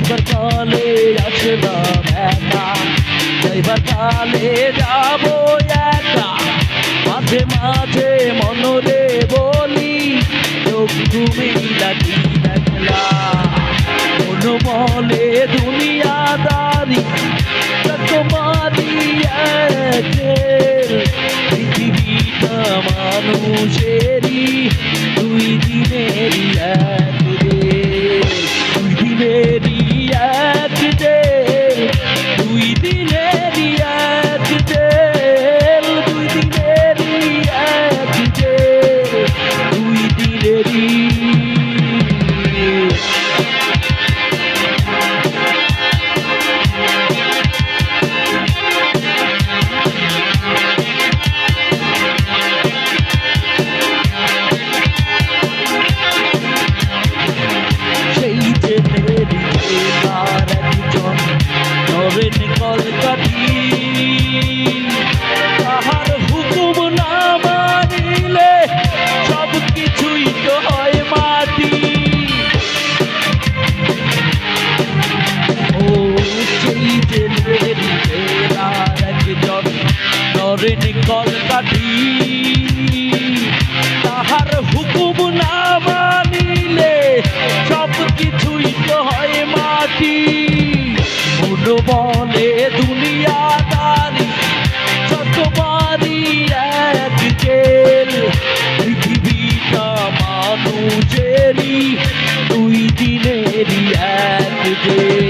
যাইবার কালে আছে না ব্যথা যাব একা। মাঝে মাঝে মনরে বলি তুমি লাগি দেখলা মন বলে দু নরেন কলকাঠি। তাহার হুকুম না মানিলে সব কিছুই তো হয় মাটি। বলে দুনিয়াদারি যতবারই এক জেল, পৃথিবীটা মানুষেরই, দুই দিনেরই এক জেল।